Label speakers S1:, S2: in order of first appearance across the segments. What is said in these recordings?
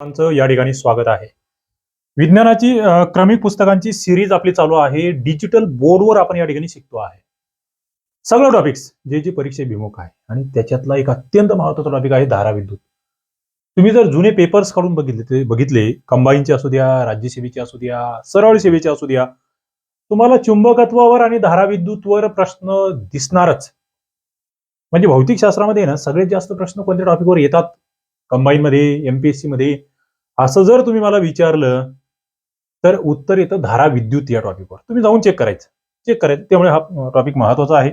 S1: सर्वांचं या ठिकाणी स्वागत आहे. विज्ञानाची क्रमिक पुस्तकांची सिरीज आपली चालू आहे. डिजिटल बोर्डवर आपण या ठिकाणी शिकतो आहे. सगळं टॉपिक्स जे जे परीक्षेभिमुख आहे. आणि त्याच्यातला एक अत्यंत महत्त्वाचा टॉपिक आहे धाराविद्युत तुम्ही जर जुने पेपर्स काढून बघितले ते बघितले कंबाईनचे असू द्या राज्यसेवेचे असू द्या सरळ सेवेचे असू द्या तुम्हाला चुंबकत्वावर आणि धाराविद्युतवर प्रश्न दिसणारच. म्हणजे भौतिकशास्त्रामध्ये ना सगळ्यात जास्त प्रश्न कोणत्या टॉपिकवर येतात? कंबाईन मध्ये एमपीएससी मध्ये असं जर तुम्ही मला विचारलं तर उत्तर येतं धारा विद्युत या टॉपिकवर तुम्ही जाऊन चेक करायचं. चेक करायचं. त्यामुळे हा टॉपिक महत्त्वाचा आहे.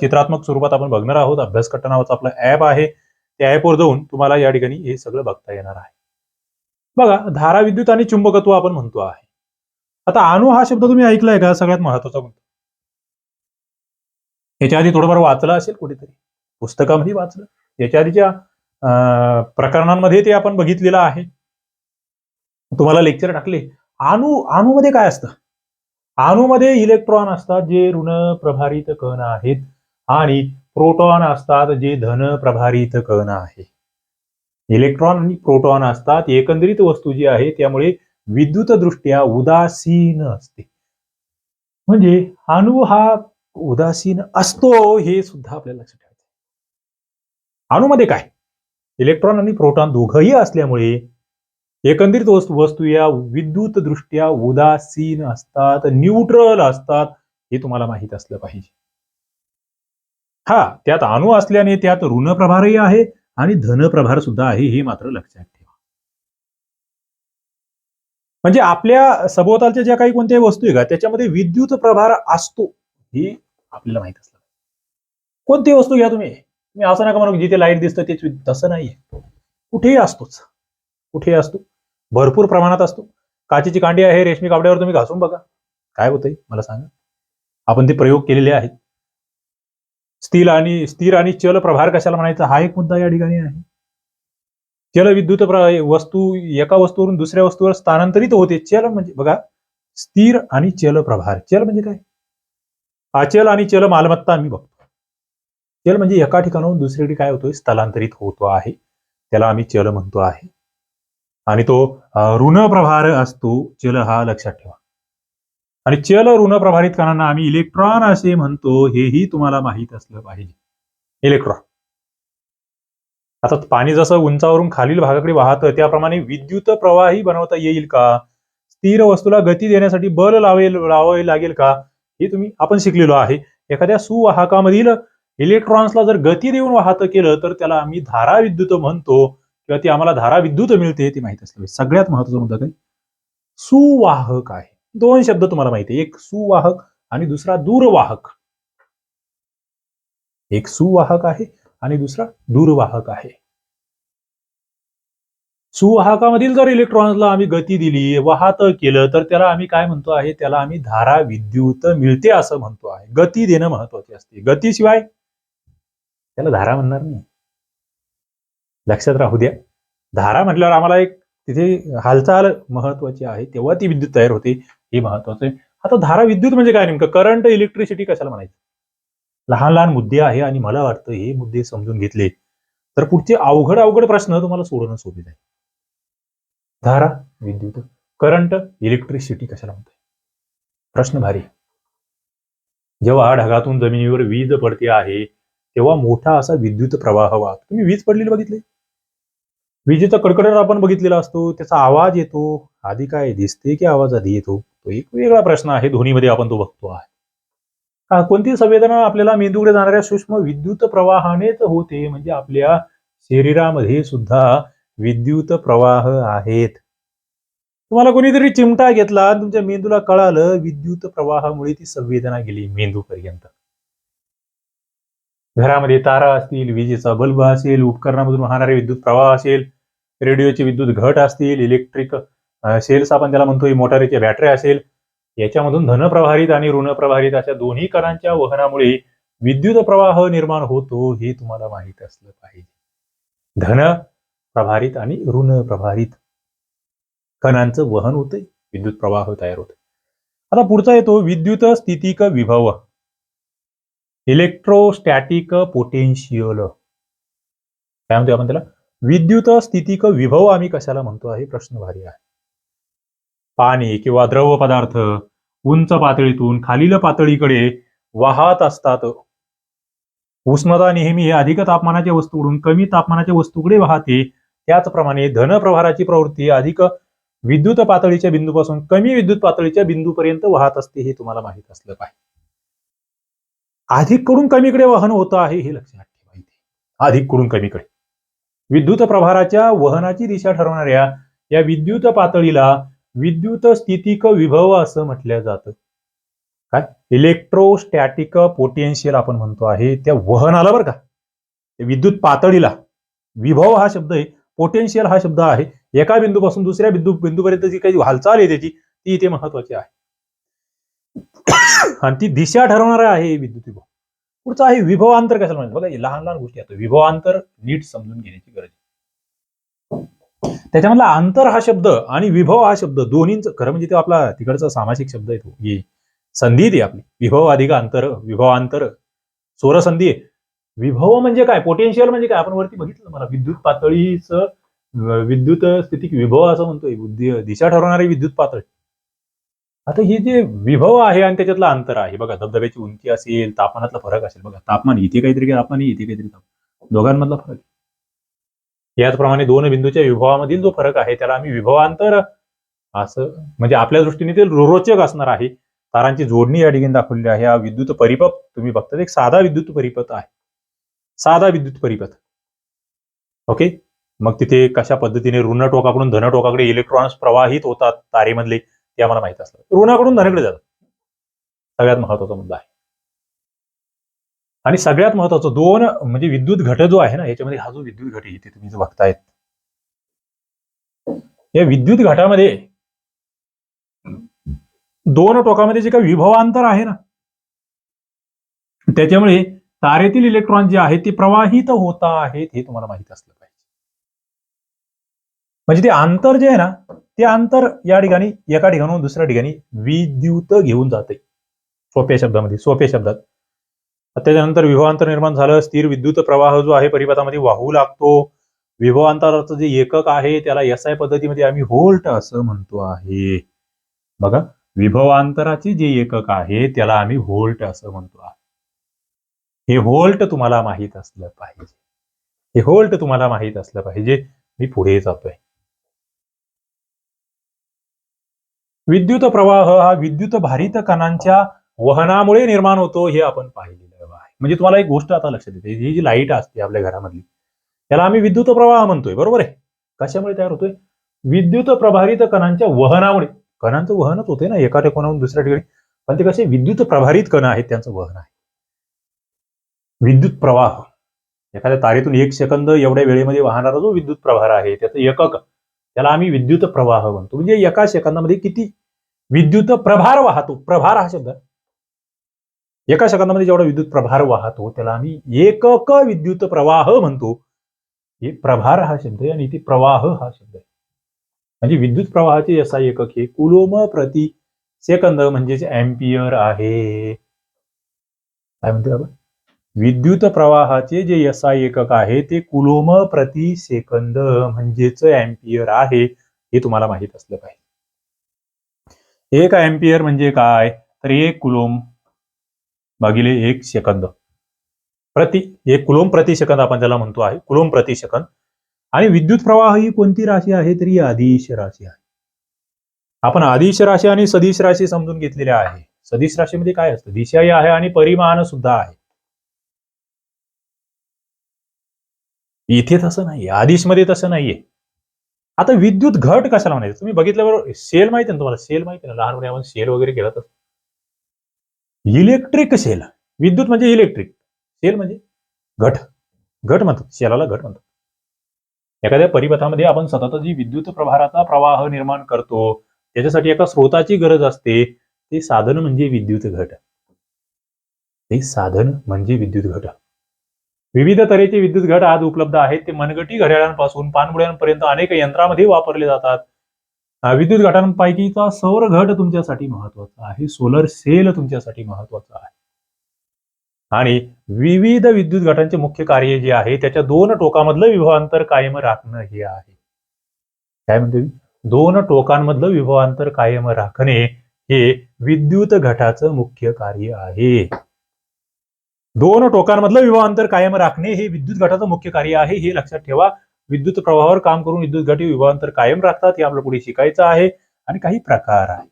S1: चित्रात्मक स्वरूपात आपण बघणार आहोत. अभ्यास कट्टा नावाचा आपला ऍप आहे. त्या ऍपवर जाऊन तुम्हाला या ठिकाणी हे सगळं बघता येणार आहे. बघा धारा विद्युत आणि चुंबकत्व आपण म्हणतो आहे. आता अणु हा शब्द तुम्ही ऐकलाय का? सगळ्यात महत्त्वाचा म्हणतो. याच्या आधी थोडंफार वाचलं असेल कुठेतरी. पुस्तकामध्ये वाचलं. याच्या आधीच्या प्रकरणांमध्ये ते आपण बघितलेलं आहे. तुम्हाला लेक्चर टाकले. अणू अणुमध्ये काय असतं? अणूमध्ये इलेक्ट्रॉन असतात जे ऋण प्रभारित कण आहेत आणि प्रोटॉन असतात जे धन प्रभारित कण आहे. इलेक्ट्रॉन आणि प्रोटॉन असतात एकंदरीत वस्तू जी आहे त्यामुळे विद्युत दृष्ट्या उदासीन असते. म्हणजे अणू हा उदासीन असतो हे सुद्धा आपल्याला लक्षात ठेवायचं अणुमध्ये काय? इलेक्ट्रॉन आणि प्रोटॉन दोघंही असल्यामुळे एकंदरीत वस्तू वस्तू या विद्युत दृष्ट्या उदासीन असतात न्यूट्रल असतात हे तुम्हाला माहीत असलं पाहिजे. हा त्यात अणू असल्याने त्यात ऋण प्रभारही आहे आणि धन प्रभार सुद्धा आहे हे मात्र लक्षात ठेवा. म्हणजे आपल्या सभोवतालच्या ज्या काही कोणत्याही वस्तू आहे का त्याच्यामध्ये विद्युत प्रभार असतो हे आपल्याला माहीत असलं कोणती वस्तू घ्या तुम्ही? मी असं नका म्हणू जिथे लाइट दिसतं तेच विद्युत. तसं नाहीये. कुठेही असतोच. कुठेही असतो. भरपूर प्रमाणात असतो. काचेची कांडी आहे रेशमी कापड्यावर तुम्ही घासून बघा. काय होतंय? मला सांगा. आपण ते प्रयोग केलेले आहेत. स्थिर आणि स्थिर आणि चल प्रभार कशाला म्हणायचा? हा एक मुद्दा या ठिकाणी आहे. चल विद्युत वस्तू एका वस्तूवरून दुसऱ्या वस्तूवर स्थानांतरित होते. चल म्हणजे बघा. स्थिर आणि चल प्रभार. चल म्हणजे काय? अचल आणि चल मालमत्ता आम्ही बघतो. चल म्हणजे एका ठिकाणाहून दुसरीकडे काय होतोय? स्थलांतरित होतो आहे. त्याला आम्ही चल म्हणतो आहे. आणि तो ऋण प्रभार असतो. चल हा लक्षात ठेवा. आणि चल ऋण प्रभारित कणांना आम्ही इलेक्ट्रॉन असे म्हणतो. हेही तुम्हाला माहीत असलं पाहिजे. इलेक्ट्रॉन. आता पाणी जसं उंचावरून खालील भागाकडे वाहतं त्याप्रमाणे विद्युत प्रवाही बनवता येईल का? स्थिर वस्तूला गती देण्यासाठी बल लावे लावावे लागेल का? हे तुम्ही आपण शिकलेलो आहे. एखाद्या सुवाहकामधील इलेक्ट्रॉन्सला जर गती देऊन वाहतं केलं तर त्याला आम्ही धारा विद्युत म्हणतो किंवा ती आम्हाला धारा विद्युत मिळते ती माहीत असलं पाहिजे. सगळ्यात महत्त्वाचा मुद्दा काय? सुवाहक आहे. दोन शब्द तुम्हाला माहिती आहे. एक सुवाहक आणि दुसरा दूरवाहक. एक सुवाहक आहे आणि दुसरा दूरवाहक आहे. सुवाहकामधील जर इलेक्ट्रॉन्सला आम्ही गती दिली वाहत केलं तर त्याला आम्ही काय म्हणतो आहे? त्याला आम्ही धारा विद्युत मिळते असं म्हणतो आहे. गती देणं महत्त्वाचे असते. गतीशिवाय त्याला धारा म्हणणार नाही. लक्षात राहू द्या. धारा म्हटल्यावर आम्हाला एक तिथे हालचाल महत्वाची आहे तेव्हा ती विद्युत तयार होते हे महत्वाचं आहे. आता धारा विद्युत म्हणजे काय नेमकं? करंट इलेक्ट्रिसिटी कशाला म्हणायचं? लहान लहान मुद्दे आहे आणि मला वाटतं हे मुद्दे समजून घेतले. तर पुढचे अवघड अवघड प्रश्न तुम्हाला सोडवणं सोपे जाईल. धारा विद्युत करंट इलेक्ट्रिसिटी कशाला म्हणतोय प्रश्न भारी. जेव्हा ढगातून जमिनीवर वीज पडते आहे तेव्हा मोठा असा विद्युत प्रवाह वाहतो. तुम्ही वीज पडलेली बघितली? विजेचा कडकडाट आपण बघितलेला असतो त्याचा आवाज येतो आधी काय दिसते की आवाज आधी येतो तो एक वेगळा प्रश्न आहे ध्वनीमध्ये आपण तो बघतो आहे. हा, कोणती संवेदना आपल्याला मेंदूकडे जाणाऱ्या सूक्ष्म विद्युत प्रवाहानेच होते म्हणजे आपल्या शरीरामध्ये सुद्धा विद्युत प्रवाह आहेत. तुम्हाला कोणीतरी चिमटा घेतला तुमच्या मेंदूला कळालं विद्युत प्रवाहामुळे ती संवेदना गेली मेंदूपर्यंत. घरामध्ये तारा असतील विजेचा बल्ब असेल उपकरणामधून वाहणारे विद्युत प्रवाह असेल रेडिओचे विद्युत घट असतील इलेक्ट्रिक सेल्स आपण त्याला म्हणतो मोटारीच्या बॅटऱ्या असेल याच्यामधून धनप्रभारित आणि ऋणप्रभारित अशा दोन्ही कणांच्या वहनामुळे विद्युत प्रवाह निर्माण होतो हे तुम्हाला माहीत असलं पाहिजे. धन प्रभारित आणि ऋण प्रभारित कणांचं वहन होतंय विद्युत प्रवाह तयार होतोय. आता पुढचा येतो विद्युत स्थितिक विभव. इलेक्ट्रोस्टॅटिक पोटेन्शियल काय म्हणतोय आपण त्याला? विद्युत स्थितिक विभव आम्ही कशाला म्हणतो? आहे प्रश्न भारी आहे. पाणी किंवा द्रव पदार्थ उंच पातळीतून खालील पातळीकडे वाहत असतात. उष्णता नेहमी अधिक तापमानाच्या वस्तूकडून कमी तापमानाच्या वस्तूकडे वाहते. त्याचप्रमाणे धनप्रभाराची प्रवृत्ती अधिक विद्युत पातळीच्या बिंदूपासून कमी विद्युत पातळीच्या बिंदूपर्यंत वाहत असते हे तुम्हाला माहीत असलं पाहिजे. अधिककडून कमीकडे वाहन होतं आहे हे लक्षात ठेवा अधिककडून कमीकडे. विद्युत प्रभाराच्या वहनाची दिशा ठरवणाऱ्या या विद्युत पातळीला विद्युत स्थितिक विभव असं म्हटलं जातं. काय? इलेक्ट्रोस्टॅटिक पोटेन्शियल आपण म्हणतो आहे त्या वहनाला बरं का. विद्युत पातळीला. विभव हा शब्द आहे पोटेन्शियल हा शब्द आहे. एका बिंदूपासून दुसऱ्या बिंदू बिंदूपर्यंत जी काही हालचाल आहे त्याची ती इथे महत्वाची आहे. आणि ती दिशा ठरवणार आहे विद्युत विभव. पुढचं आहे विभवांतर कशाला म्हणजे बघा लहान लहान गोष्टी आहेत. विभवांतर नीट समजून घेण्याची गरज आहे. त्याच्यामधला अंतर हा शब्द आणि विभव हा शब्द दोन्हींच खरं म्हणजे तो आपला तिकडचा सामासिक शब्द आहे तो. ये संधी ती आपली. विभव अधिक अंतर विभवांतर स्वरसंधी आहे. विभव म्हणजे काय? पोटेन्शियल म्हणजे काय? आपण वरती बघितलं मला विद्युत पातळीचं विद्युत स्थितिक विभव असं म्हणतोय. दिशा ठरवणारी विद्युत पातळी. आता हे जे विभव आहे आणि त्याच्यातलं अंतर आहे बघा धबधब्याची उंची असेल तापमानातला फरक असेल बघा तापमान इथे काहीतरी तापमान इथे काहीतरी तापमान दोघांमधला फरक. याचप्रमाणे दोन बिंदूच्या विभवामधील जो फरक आहे त्याला आम्ही विभवांतर असं म्हणजे आपल्या दृष्टीने ते रोचक असणार आहे. तारांची जोडणी या ठिकाणी दाखवलेली आहे. हा विद्युत परिपथ तुम्ही बघता एक साधा विद्युत परिपथ आहे. साधा विद्युत परिपथ. ओके? मग तिथे कशा पद्धतीने ऋण टोकाकडून धन टोकाकडे इलेक्ट्रॉन्स प्रवाहित होतात तारेमधले? ते आम्हाला माहीत असतं ऋणाकडून धनाकडे जातात. सगळ्यात महत्त्वाचा मुद्दा आहे. आणि सगळ्यात महत्वाचं दोन म्हणजे विद्युत घट जो आहे ना याच्यामध्ये हा जो विद्युत घट आहे इथे तुम्ही जो बघतायत. या विद्युत घटामध्ये दोन टोकामध्ये जे काही विभवांतर आहे ना त्याच्यामुळे तारेतील इलेक्ट्रॉन जे आहेत ते प्रवाहित होत आहेत हे तुम्हाला माहीत असलं पाहिजे. म्हणजे ते अंतर जे आहे ना ते अंतर या ठिकाणी एका ठिकाणाहून दुसऱ्या ठिकाणी विद्युत घेऊन जाते. सोप्या शब्दामध्ये सोप्या शब्दात. त्याच्यानंतर विभवांतर निर्माण झालं स्थिर विद्युत प्रवाह जो आहे परिपथामध्ये वाहू लागतो. विभवांतराचं जे एकक आहे त्याला एस आय पद्धतीमध्ये आम्ही व्होल्ट असं म्हणतो आहे. बघा विभवांतराचे जे एकक आहे त्याला आम्ही व्होल्ट असं म्हणतो आहे. हे व्होल्ट तुम्हाला माहीत असलं पाहिजे. हे व्होल्ट तुम्हाला माहीत असलं पाहिजे. मी पुढे जातोय. विद्युत प्रवाह हा विद्युत भारित कणांच्या वहनामुळे निर्माण होतो हे आपण पाहिलेलं आहे. म्हणजे तुम्हाला एक गोष्ट आता लक्षात येते ही जी लाइट असते आपल्या घरामधली त्याला आम्ही विद्युत प्रवाह म्हणतोय बरोबर आहे? कशामुळे तयार होतोय? विद्युत प्रभारित कणांच्या वहनामुळे. कणांचं वहनच होते ना एका ठिकाणाहून दुसऱ्या ठिकाणी. पण ते कसे विद्युत प्रभारित कण आहेत त्यांचं वहन आहे. विद्युत प्रवाह एखाद्या तारेतून एक सेकंद एवढ्या वेळेमध्ये वाहणारा जो विद्युत प्रभार आहे त्याचं एकक त्याला आम्ही विद्युत प्रवाह म्हणतो. म्हणजे एका सेकंदामध्ये किती विद्युत प्रभार वाहतो. प्रभार हा शब्द. एका सेकंदामध्ये जेवढा विद्युत प्रभार वाहतो त्याला आम्ही एकक विद्युत प्रवाह म्हणतो. हे प्रभार हा शब्द आहे आणि इथे प्रवाह हा शब्द आहे. म्हणजे विद्युत प्रवाहाचे असा एकक हे कुलोम प्रति सेकंद म्हणजेच अँपियर आहे. काय म्हणतो आपण? विद्युत प्रवाहाचे जे एसआय एकक आहे ते कुलोम प्रति सेकंद म्हणजेच एम्पियर आहे हे तुम्हाला माहीत असलं पाहिजे. एक एम्पियर म्हणजे काय? तर एक कुलोम भागिले एक सेकंद. प्रति एक कुलोम प्रति सेकंद आपण त्याला म्हणतो आहे कुलोम प्रति सेकंद. आणि विद्युत प्रवाह ही कोणती राशी आहे? तरी ही राशी आहे. आपण आदिश राशी आणि सदिश राशी समजून घेतलेल्या आहे. सदिश राशीमध्ये काय असतं? दिशाही आहे आणि परिमाण सुद्धा आहे. इथे तसं नाही आदिशमध्ये तसं नाहीये. आता विद्युत घट कशाला म्हणायचं? तुम्ही बघितल्यावर सेल माहिती ना तुम्हाला? सेल माहिती ना? लहानपणी आपण सेल वगैरे केला तर. इलेक्ट्रिक सेल विद्युत म्हणजे इलेक्ट्रिक सेल म्हणजे घट. घट म्हणतात. सेलाला घट म्हणतात. एखाद्या परिपथामध्ये आपण सतत जी विद्युत प्रभाराचा प्रवाह निर्माण करतो त्याच्यासाठी एका स्रोताची गरज असते. ते साधन म्हणजे विद्युत घट. ते साधन म्हणजे विद्युत घट. विविध तऱ्हेचे विद्युत घट आज उपलब्ध आहेत. ते मनगटी घड्याळांपासून पानबुड्यांपर्यंत अनेक यंत्रामध्ये वापरले जातात. विद्युत घटांपैकीचा सौर घट तुमच्यासाठी महत्त्वाचा आहे. सोलर सेल तुमच्यासाठी महत्त्वाचा आहे. आणि विविध विद्युत घटांचे मुख्य कार्य जे आहे त्याच्या दोन टोकामधलं विभवांतर कायम राखणं हे आहे. काय म्हणते दोन टोकांमधलं विभवांतर कायम राखणे हे विद्युत घटाचं मुख्य कार्य आहे. दोन टोकांमधलं विभवांतर कायम राखणे हे विद्युत गटाचं मुख्य कार्य आहे हे लक्षात ठेवा. विद्युत प्रवाहावर काम करून विद्युत गटी विवाह विभवांतर कायम राखतात हे आपल्याला पुढे शिकायचं आहे आणि काही प्रकार आहे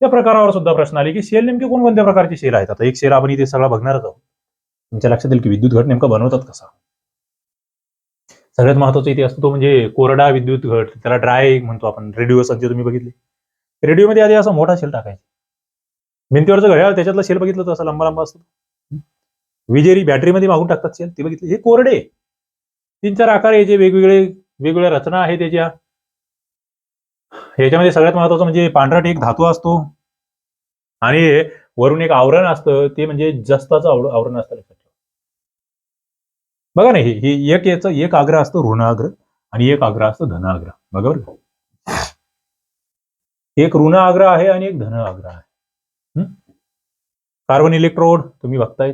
S1: त्या प्रकारावर सुद्धा प्रश्न आले की शेल नेमके कोणकोणत्या प्रकारचे शेल आहेत? आता एक शेल आपण इथे सगळा बघणारच आहोत. तुमच्या लक्षात येईल की विद्युत घट नेमका बनवतात कसा? सगळ्यात महत्त्वाचा इथे असतो तो म्हणजे कोरडा विद्युत घट त्याला ड्राय म्हणतो आपण रेडिओ सध्या तुम्ही बघितले. रेडिओमध्ये आधी असा मोठा शेल टाकायचा. भिंतीवरचं घड्याळ त्याच्यातला शेल बघितलं तर असा लंबा लंबा असतो. विजेरी बॅटरीमध्ये मागून टाकतात सेल ते बघितले? हे कोरडे. तीन चार आकार याचे वेगवेगळे वेगवेगळ्या रचना आहेत त्याच्या. ह्याच्यामध्ये सगळ्यात महत्वाचं म्हणजे पांढरा एक धातू असतो. आणि वरून एक आवरण असतं. ते म्हणजे जस्ताचं आव आवरण असतं लक्षात ठेवा. बघा ना हे एक याचं एक आग्रह असतं ऋण आग्रह आणि एक आग्रह असतं धन आग्रह बघा बरं एक ऋण आग्रह आहे आणि एक धन आग्रह आहे कार्बन इलेक्ट्रोड तुम्ही बघताय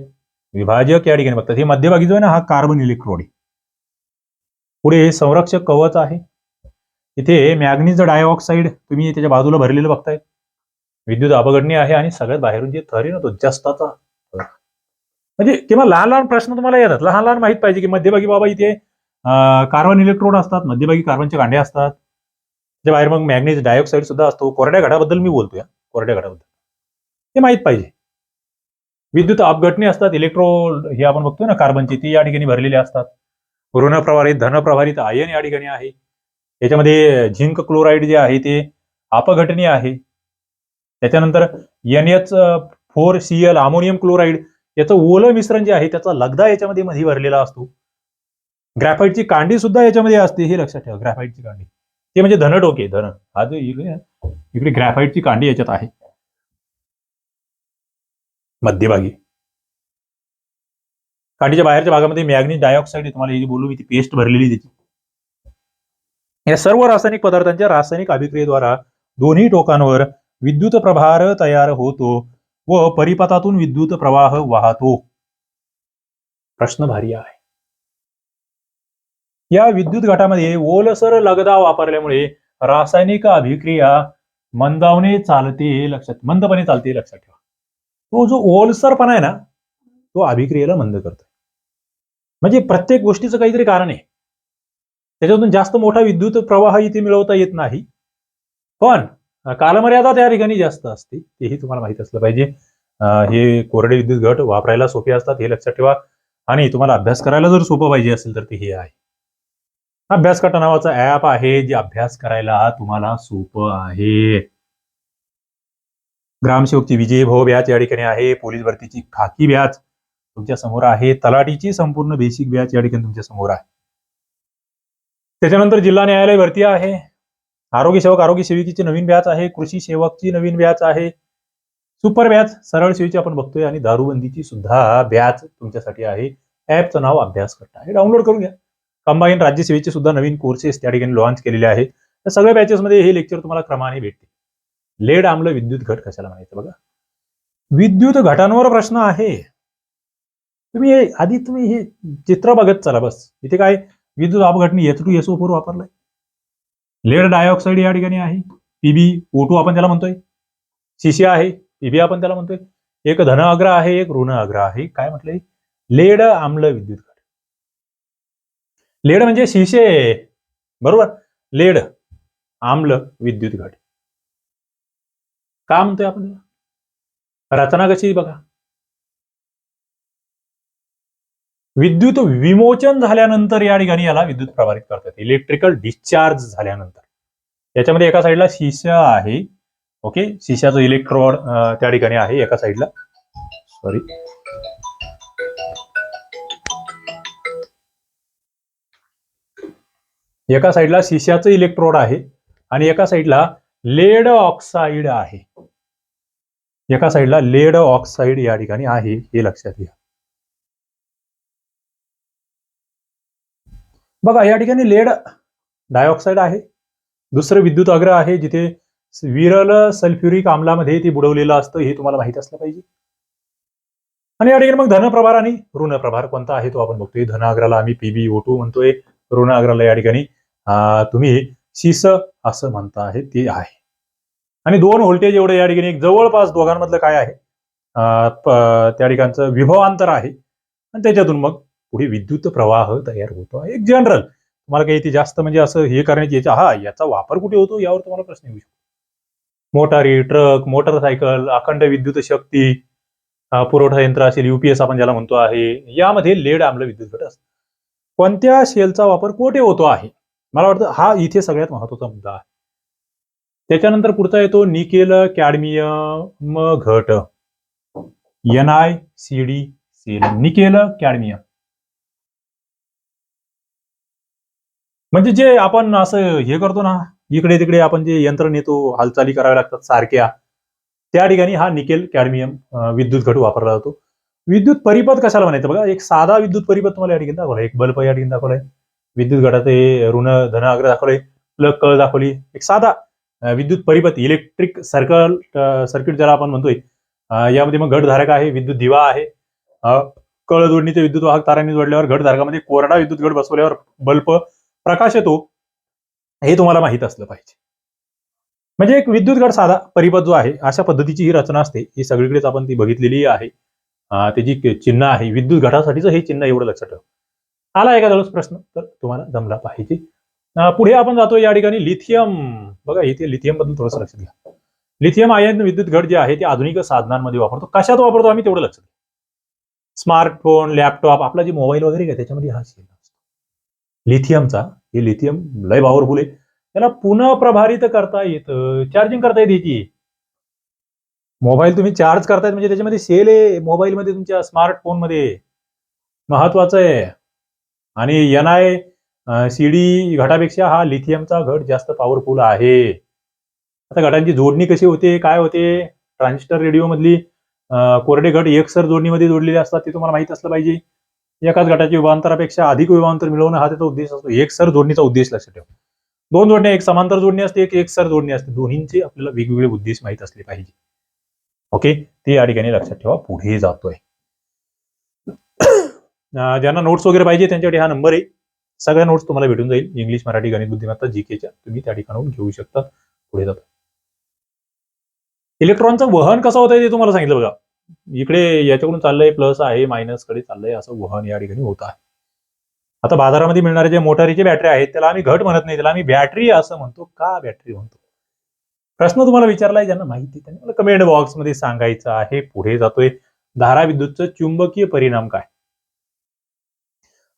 S1: विभाजक या ठिकाणी बघतात. हे मध्यभागी जो आहे ना हा कार्बन इलेक्ट्रोड आहे. पुढे संरक्षक कवच आहे. इथे मॅग्नीज डायऑक्साईड तुम्ही त्याच्या बाजूला भरलेलं बघताय. विद्युत अपघटनी आहे आणि सगळ्यात बाहेरून जे थर आहे ना तो जास्ताचा म्हणजे किंवा लहान लहान प्रश्न तुम्हाला येतात. लहान लहान माहीत पाहिजे की मध्यभागी बाबा इथे कार्बन इलेक्ट्रोड असतात मध्यभागी कार्बनचे कांडे असतात. त्याच्या बाहेर मग मॅग्नीज डायऑक्साईड सुद्धा असतो. कोरड्या घटाबद्दल मी बोलतोय कोरड्या घटाबद्दल हे माहीत पाहिजे. विद्युत अपघटने असतात इलेक्ट्रो हे आपण बघतोय ना कार्बनची ती या ठिकाणी भरलेली असतात. ऋण प्रभारित धनप्रभारित आयन या ठिकाणी आहे. याच्यामध्ये झिंक क्लोराईड जे आहे ते अपघटनीय आहे. त्याच्यानंतर N H four C L ammonium chloride याचं ओलं मिश्रण जे आहे त्याचा लगदा याच्यामध्ये मध्ये भरलेला असतो. ग्रॅफाईटची कांडी सुद्धा याच्यामध्ये असते हे लक्षात ठेवा ग्रॅफाईटची कांडी. ते म्हणजे धनटोके धन. हा जो इकडे आहे, इकडे ग्रॅफाईटची कांडी याच्यात आहे. मध्यभागी. काठीच्या बाहेरच्या भागामध्ये मॅग्नीज डायऑक्साईड तुम्हाला हे बोलू मी ती पेस्ट भरलेली त्याची. या सर्व रासायनिक पदार्थांच्या रासायनिक अभिक्रियेद्वारा दोन्ही टोकांवर विद्युत प्रभार तयार होतो व परिपथातून विद्युत प्रवाह वाहतो. प्रश्न भारी आहे. या विद्युत गटामध्ये ओलसर लगदा वापरल्यामुळे रासायनिक अभिक्रिया मंदावणे चालते लक्षात मंदपणे चालते लक्षात ठेवा. तो जो ओलसरपणा आहे ना तो अभिक्रियेला मंद करतो. म्हणजे प्रत्येक गोष्टीचं काहीतरी कारण आहे. त्याच्यातून जास्त मोठा विद्युत प्रवाह इथे मिळवता येत नाही. पण कालमर्यादा त्या ठिकाणी जास्त असते तेही तुम्हाला माहीत असलं पाहिजे. हे कोरडे विद्युत घट वापरायला सोपे असतात हे लक्षात ठेवा. आणि तुम्हाला अभ्यास करायला जर सोपं पाहिजे असेल तर ते हे आहे. अभ्यास कटा नावाचा ऍप आहे जे अभ्यास करायला तुम्हाला सोपं आहे. ग्रामसेवकची विजय भाऊ बॅच या ठिकाणी आहे. पोलीस भरतीची खाकी बॅच तुमच्यासमोर आहे. तलाटीची संपूर्ण बेसिक बॅच या ठिकाणी तुमच्यासमोर आहे. त्याच्यानंतर जिल्हा न्यायालय भरती आहे. आरोग्य सेवक आरोग्य सेविकेची नवीन बॅच आहे. कृषी सेवकची नवीन बॅच आहे. सुपर बॅच सरळ सेवेची आपण बघतोय आणि दारूबंदीची सुद्धा बॅच तुमच्यासाठी आहे. ऍपचं नाव अभ्यास करता हे डाउनलोड करून घ्या. कंबाईन राज्य सेवेचे सुद्धा नवीन कोर्सेस त्या ठिकाणी लॉन्च केलेले आहेत. तर सगळ्या बॅचेसमध्ये हे लेक्चर तुम्हाला क्रमाने भेटते लेड आम्ल विद्युत घट कशाला म्हणायचं बघा? विद्युत घटांवर प्रश्न आहे. तुम्ही हे आधी तुम्ही हे चित्र बघत चला बस. इथे काय विद्युत अपघटनी एच टू एसओ फोर वापरलाय? लेड डायऑक्साईड या ठिकाणी आहे. पीबी ओ टू आपण त्याला म्हणतोय. शिशिया आहे. पीबी आपण त्याला म्हणतोय. एक धन अग्र आहे एक ऋण अग्र आहे. काय म्हटलंय? लेड आम्ल विद्युत घट. लेड म्हणजे शिशे. बरोबर? लेड आम्ल विद्युत घट. का म्हणतोय आपण रचना कशी बघा? विद्युत विमोचन झाल्यानंतर या ठिकाणी याला विद्युत प्रभारित करतात. इलेक्ट्रिकल डिस्चार्ज झाल्यानंतर. याच्यामध्ये एका साईडला शिशा आहे. ओके शिशाचं इलेक्ट्रोड त्या ठिकाणी आहे एका साईडला सॉरी एका साईडला शिशाचं इलेक्ट्रोड आहे आणि एका साईडला लेड ऑक्साईड आहे. एका साईडला लेड ऑक्साईड या ठिकाणी आहे हे लक्षात घ्या. बघा या ठिकाणी लेड डायऑक्साईड आहे. दुसरं विद्युत अग्र आहे जिथे विरल सल्फ्युरिक आम्लामध्ये ते बुडवलेलं असतं हे तुम्हाला माहीत असलं पाहिजे. आणि या ठिकाणी मग धनप्रभार आणि ऋणप्रभार कोणता आहे तो आपण बघतोय. धनाग्राला आम्ही पीबी ओ टू म्हणतोय. ऋण अग्राला या ठिकाणी तुम्ही शिस असं म्हणता आहे ते आहे. आणि दोन व्होल्टेज एवढे या ठिकाणी एक जवळपास दोघांमधलं काय आहे? त्या ठिकाणचं विभवांतर आहे. आणि त्याच्यातून मग पुढे विद्युत प्रवाह तयार होतो. एक जनरल तुम्हाला काही इथे जास्त म्हणजे असं हे करण्याची याच्या हा याचा वापर कुठे होतो? यावर तुम्हाला प्रश्न येऊ शकतो. मोटारी ट्रक मोटरसायकल अखंड विद्युत शक्ती पुरवठा यंत्र असेल युपीएस आपण ज्याला म्हणतो आहे यामध्ये लेड आम्ल विद्युत घट असतो कोणत्या शेलचा वापर कुठे होतो आहे? मला वाटतं हा इथे सगळ्यात महत्त्वाचा मुद्दा आहे. त्याच्यानंतर पुढचा येतो निकेल कॅडमियम घट. N I C D cell nickel cadmium. म्हणजे जे आपण असं हे करतो ना इकडे तिकडे आपण जे यंत्र नेतो हालचाली कराव्या लागतात सारख्या त्या ठिकाणी हा निकेल कॅडमियम विद्युत घट वापरला जातो. विद्युत परिपथ कशाला म्हणायचं बघा एक साधा विद्युत परिपथ तुम्हाला या ठिकाणी दाखवला एक बल्ब या ठिकाणी दाखवलाय. विद्युत घटाचं हे ऋण धन अग्र दाखवलंय प्लग कळ दाखवली. एक साधा विद्युत परिपथ इलेक्ट्रिक सर्कल सर्किट ज्याला आपण म्हणतोय यामध्ये मग घटधारक आहे विद्युत दिवा आहे. कळ जोडणीचे विद्युत वाहक तारांनी जोडल्यावर घटधारकामध्ये कोरडा विद्युत घट बसवल्यावर बल्ब प्रकाश येतो हे तुम्हाला माहीत असलं पाहिजे. म्हणजे एक विद्युत घट साधा परिपथ जो आहे अशा पद्धतीची ही रचना असते. ही सगळीकडेच आपण ती बघितलेली आहे. त्याची चिन्ह आहे. विद्युत घटासाठीच हे चिन्ह एवढं लक्षात ठेव. आला एका प्रश्न तर तुम्हाला जमला पाहिजे. पुढे आपण जातो या ठिकाणी लिथियम. बघा इथे लिथियमबद्दल थोडंसं लक्षात घ्या लिथियम आयन विद्युत घट जे आहे ते आधुनिक साधनांमध्ये वापरतो. कशात वापरतो आम्ही तेवढं लक्षात घ्या स्मार्टफोन लॅपटॉप आपला जे मोबाईल वगैरे आहे त्याच्यामध्ये हा शेल असतो. लिथियमचा हे लिथियम लय पॉवरफुल आहे. त्याला पुन्हा प्रभारित करता येतं. चार्जिंग करता येते याची. मोबाईल तुम्ही चार्ज करतायत म्हणजे त्याच्यामध्ये सेल आहे. मोबाईलमध्ये तुमच्या स्मार्टफोनमध्ये महत्वाचं आहे. आणि एन आय सी डी घटापेक्षा हा लिथियमचा घट जास्त पॉवरफुल आहे. आता घटांची जोडणी कशी होते काय होते? ट्रान्झिस्टर रेडिओ मधली कोरडे घट एकसर जोडणीमध्ये जोडलेले असतात ते तुम्हाला माहीत असलं पाहिजे. एकाच गटाच्या विभांतरापेक्षा अधिक विभांतर मिळवणं हा त्याचा उद्देश असतो. एकसर जोडणीचा उद्देश लक्षात ठेवा. दोन जोडण्या एक समांतर जोडणी असते एक एकसर जोडणी असते. दोन्हींचे आपल्याला वेगवेगळे उद्देश माहीत असले पाहिजे. ओके? ते या ठिकाणी लक्षात ठेवा. पुढे जातोय. ज्यांना नोट्स वगैरे पाहिजे त्यांच्याकडे हा नंबर आहे. सगळ्या नोट्स तुम्हाला भेटून जाईल. इंग्लिश मराठी गणित बुद्धिमत्ता जीकेच्या तुम्ही त्या ठिकाणाहून घेऊ शकता पुढे जातो. इलेक्ट्रॉनचं वहन कसं होतंय ते तुम्हाला सांगितलं बघा. इकडे याच्याकडून चाललंय प्लस आहे मायनसकडे चाललंय असं वहन या ठिकाणी होत आहे. आता बाजारामध्ये मिळणारे जे मोटारीचे बॅटरी आहेत त्याला आम्ही घट म्हणत नाही. त्याला आम्ही बॅटरी असं म्हणतो. का बॅटरी म्हणतो? प्रश्न तुम्हाला विचारलाय ज्यांना माहिती त्यांनी मला कमेंट बॉक्समध्ये सांगायचं आहे. पुढे जातोय. धारा विद्युतचं चुंबकीय परिणाम काय?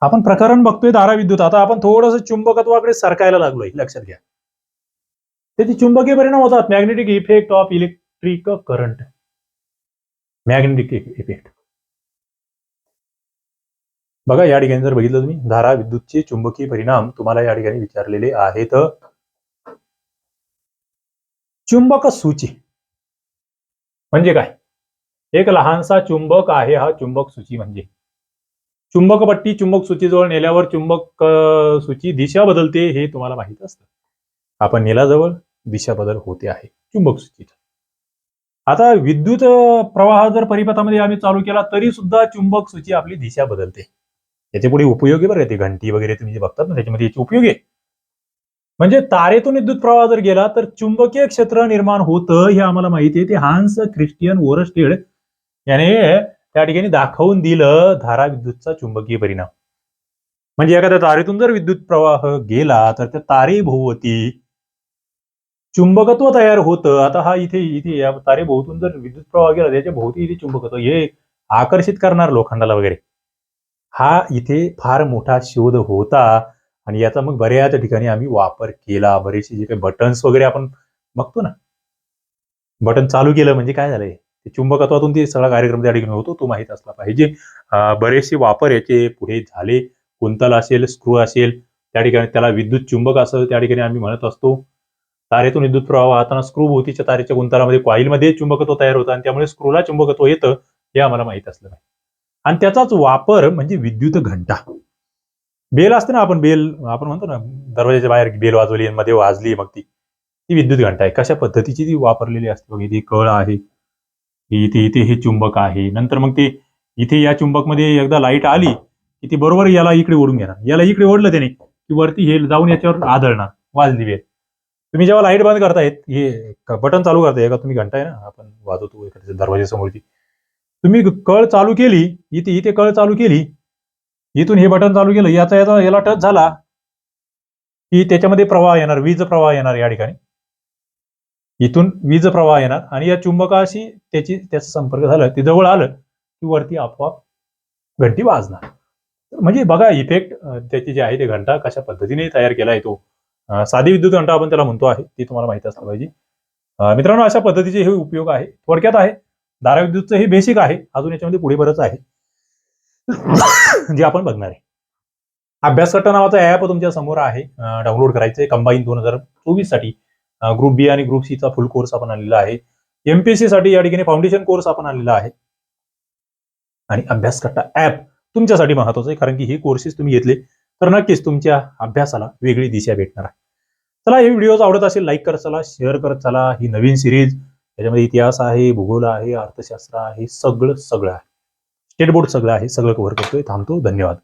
S1: आपण प्रकरण बघतोय धारा विद्युत आता आपण थोडस चुंबकत्वाकडे सरकायला लागलोय. लक्षात घ्या. त्याचे चुंबकीय परिणाम होतात. Magnetic effect of electric current magnetic effect बघा या ठिकाणी जर बघितलं तुम्ही धारा विद्युतचे चुंबकीय परिणाम तुम्हाला या ठिकाणी विचारलेले आहेत. चुंबक सूची. म्हणजे काय? एक लहानसा चुंबक आहे हा चुंबक सूची म्हणजे. चुंबक पट्टी चुंबक सूचीजवळ नेल्यावर चुंबक सूची दिशा बदलते हे तुम्हाला माहीत असतं. आपण नेल्याजवळ दिशा बदल होते आहे. चुंबक सूचीचा आता विद्युत प्रवाह जर परिपथामध्ये आम्ही चालू केला तरी सुद्धा चुंबक सूची आपली दिशा बदलते. याचे पुढे उपयोग आहे बरं ते घंटी वगैरे तुम्ही जे बघतात ना त्याच्यामध्ये याचे उपयोग आहे. म्हणजे तारेतून विद्युत प्रवाह जर गेला तर चुंबकीय क्षेत्र निर्माण होतं हे आम्हाला माहिती आहे. ते हान्स ख्रिस्टियन ओरस्टेड याने त्या ठिकाणी दाखवून दिलं धारा विद्युतचा चुंबकीय परिणाम. म्हणजे एखाद्या तारेतून जर विद्युत प्रवाह गेला तर त्या तारेभोवती चुंबकत्व तयार होतं. आता हा इथे इथे या तारेभोवतून जर विद्युत प्रवाह गेला त्याच्या भोवती इथे चुंबकत्व हे आकर्षित करणार लोखंडाला वगैरे. हा इथे फार मोठा शोध होता आणि याचा मग बऱ्याच ठिकाणी आम्ही वापर केला. बरेचसे जे काही बटन्स वगैरे आपण बघतो ना. बटन चालू केलं म्हणजे काय झालंय? ते चुंबकत्वातून ते सगळा कार्यक्रम त्या ठिकाणी होतो तो माहीत असला पाहिजे. बरेचसे वापर याचे पुढे झाले. कुंतल असेल स्क्रू असेल त्या ठिकाणी त्याला विद्युत चुंबक असं त्या ठिकाणी आम्ही म्हणत असतो. तारेतून विद्युत प्रवाह वाहताना स्क्रू भोवतीच्या तारेच्या गुंतलामध्ये कॉईलमध्ये चुंबकत्व तयार होतं आणि त्यामुळे स्क्रूला चुंबकत्व येतं हे आम्हाला माहीत असलं पाहिजे. आणि त्याचाच वापर म्हणजे विद्युत घंटा. बेल असते ना आपण बेल आपण म्हणतो ना दरवाजाच्या बाहेर बेल वाजवली मध्ये वाजली मग ती. ती विद्युत घंटा आहे. कशा पद्धतीची ती वापरलेली असते बघ इथे कळ आहे. इथे इथे हे चुंबक आहे. नंतर मग ते इथे या चुंबकमध्ये एकदा लाइट आली की ती बरोबर याला इकडे ओढून घेणार. याला इकडे ओढलं त्याने की वरती हे जाऊन याच्यावर आदळणार वाजली वेळ. तुम्ही जेव्हा लाइट बंद करतायत हे बटन चालू करताय का तुम्ही घंटा आहे ना आपण वाजवतो एखाद्या दरवाजासमोरची तुम्ही कळ चालू केली इथे इथे कळ चालू केली इथून हे बटन चालू केलं याचा याचा याला टच झाला की त्याच्यामध्ये प्रवाह येणार वीज प्रवाह येणार या ठिकाणी. इथून वीज प्रवाह येणार आणि या चुंबकाशी त्याची त्याचा संपर्क झाला ते जवळ आलं की वरती आपोआप घंटी वाजणार. म्हणजे बघा इफेक्ट त्याची जे आहे ते घंटा कशा पद्धतीने तयार केला आहे तो. साधी विद्युत घंटा आपण त्याला म्हणतो आहे ती तुम्हाला माहिती असलं पाहिजे. मित्रांनो अशा पद्धतीचे हे उपयोग आहे. थोडक्यात आहे धारा विद्युतचं हे बेसिक आहे अजून याच्यामध्ये पुढे बरंच आहे. जे आपण बघणार आहे. अभ्यासकट्टा नावाचा ऍप तुमच्यासमोर आहे डाउनलोड करायचं आहे कंबाईन दोन हजार चोवीससाठी ग्रुप बी आणि ग्रुप सी चा फुल कोर्स आपण आणलेला आहे. एमपीएससी साठी या ठिकाणी फाउंडेशन कोर्स आपण आणलेला आहे. आणि अभ्यासकट्टा ऍप तुमच्यासाठी महत्वाचं आहे कारण की हे कोर्सेस तुम्ही घेतले तर नक्कीच तुमच्या अभ्यासाला वेगळी दिशा भेटणार आहे. चला हे व्हिडिओज आवडत असेल लाईक करत चला शेअर करत चला. ही नवीन सिरीज त्याच्यामध्ये इतिहास आहे भूगोल आहे अर्थशास्त्र आहे सगळं सगळं आहे. स्टेट बोर्ड सगळं आहे सगळं कव्हर करतोय. थांबतो धन्यवाद.